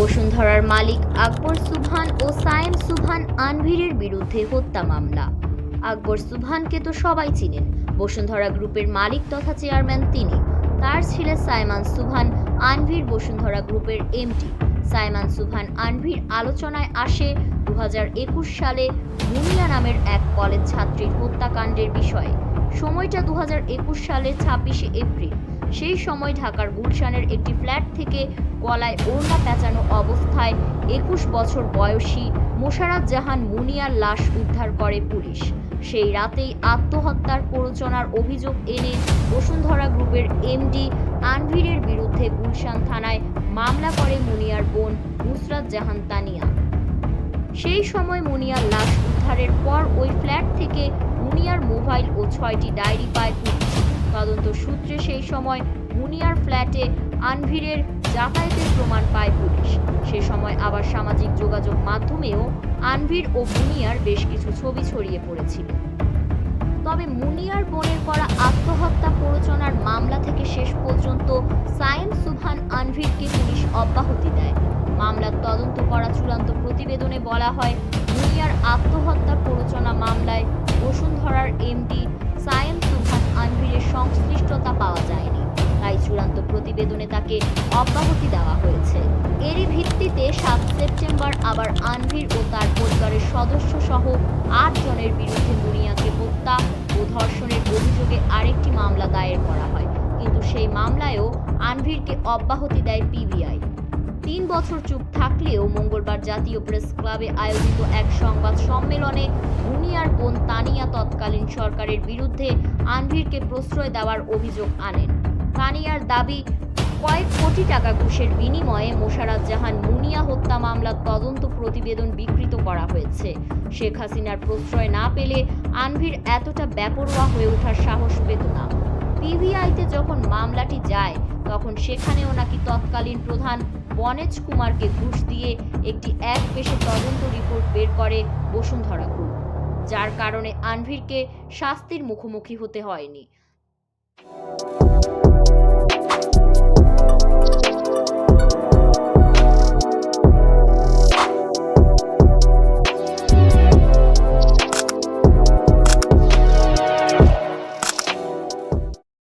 বসুন্ধরার মালিক আকবর সুবহান ও সায়েম সুবহান আনভিরের বিরুদ্ধে হত্যা মামলা। আকবর সুবহানকে তো সবাই চিনেন। বসুন্ধরা গ্রুপের মালিক তথা চেয়ারম্যান তিনি। তার ছেলে সাইমান সুবহান আনভির বসুন্ধরা গ্রুপের এমডি। সাইমান সুবহান আনভির আলোচনায় আসে দু হাজার একুশ সালে মুনিয়া নামের এক কলেজ ছাত্রীর হত্যাকাণ্ডের বিষয়ে। সময়টা দু হাজার একুশ সালে ছাব্বিশে এপ্রিল। সেই সময় ঢাকার গুলশানের একটি ফ্ল্যাট থেকে গলায় ওড়না পেঁচানো অবস্থায় একুশ বছর বয়সী মোশাররত জাহান মুনিয়ার লাশ উদ্ধার করে পুলিশ। সেই রাতেই আত্মহত্যার প্ররোচনার অভিযোগ এনে বসুন্ধরা গ্রুপের এমডি আনভিরের বিরুদ্ধে গুলশান থানায় মামলা করে মুনিয়ার বোন নুসরাত জাহান তানিয়া। সেই সময় মুনিয়ার লাশ উদ্ধারের পর ওই ফ্ল্যাট থেকে মুনিয়ার মোবাইল ও ছয়টি ডায়েরি পায় পুলিশ। তদন্ত সূত্রে সেই সময় মুনিয়ার ফ্ল্যাটে আনভিরের যাতায়াতের প্রমাণ পায় পুলিশ। সে সময় আবার সামাজিক যোগাযোগ মাধ্যমেও আনভির ও মুনিয়ার বেশ কিছু ছবি ছড়িয়ে পড়েছিল। তবে মুনিয়ার বোনের করা আত্মহত্যা প্ররোচনার মামলা থেকে শেষ পর্যন্ত সায়েম সুবহান আনভিরকে পুলিশ অব্যাহতি দেয় মামলার তদন্ত করা চূড়ান্ত প্রতিবেদনে বলা হয় মুনিয়ার আত্মহত্যা প্ররোচনা মামলায় বসুন্ধরার এমডি সায়েম সুবহান আনভিরের সংশ্লিষ্টতা পাওয়া যায়নি। তাই চূড়ান্ত প্রতিবেদনে তাকে অব্যাহতি দেওয়া হয়েছে। এরই ভিত্তিতে সাত সেপ্টেম্বর আবার আনভির ও তার পরিবারের সদস্য সহ আট জনের বিরুদ্ধে মুনিয়াকে হত্যা ও ধর্ষণের অভিযোগে আরেকটি মামলা দায়ের করা হয়। কিন্তু সেই মামলায়ও আনভিরকে অব্যাহতি দেয় পিবিআই। তিন বছর চুপ থাকলেও মঙ্গলবার জাতীয় প্রেস ক্লাবে আয়োজিত এক সংবাদ সম্মেলনে ভুনিয়ার বোন তানিয়া তৎকালীন সরকারের বিরুদ্ধে আনভিরকে প্রশ্রয় দেওয়ার অভিযোগ আনেন। তানিয়ার দাবি, কয়েক কোটি টাকা ঘুষের বিনিময়ে মোশাররত জাহান মুনিয়া হত্যা মামলার তদন্ত প্রতিবেদন বিকৃত করা হয়েছে। শেখ হাসিনার প্রশ্রয় না পেলে আনভির এতটা বেপরোয়া হয়ে ওঠার সাহস পেত না। পিভিআইতে যখন মামলাটি যায়, তখন সেখানেও নাকি তৎকালীন প্রধান বনেজ কুমারকে ঘুষ দিয়ে একটি এক পেশে তদন্ত রিপোর্ট বের করে বসুন্ধরা গ্রুপ, যার কারণে আনভিরকে শাস্তির মুখোমুখি হতে হয়নি।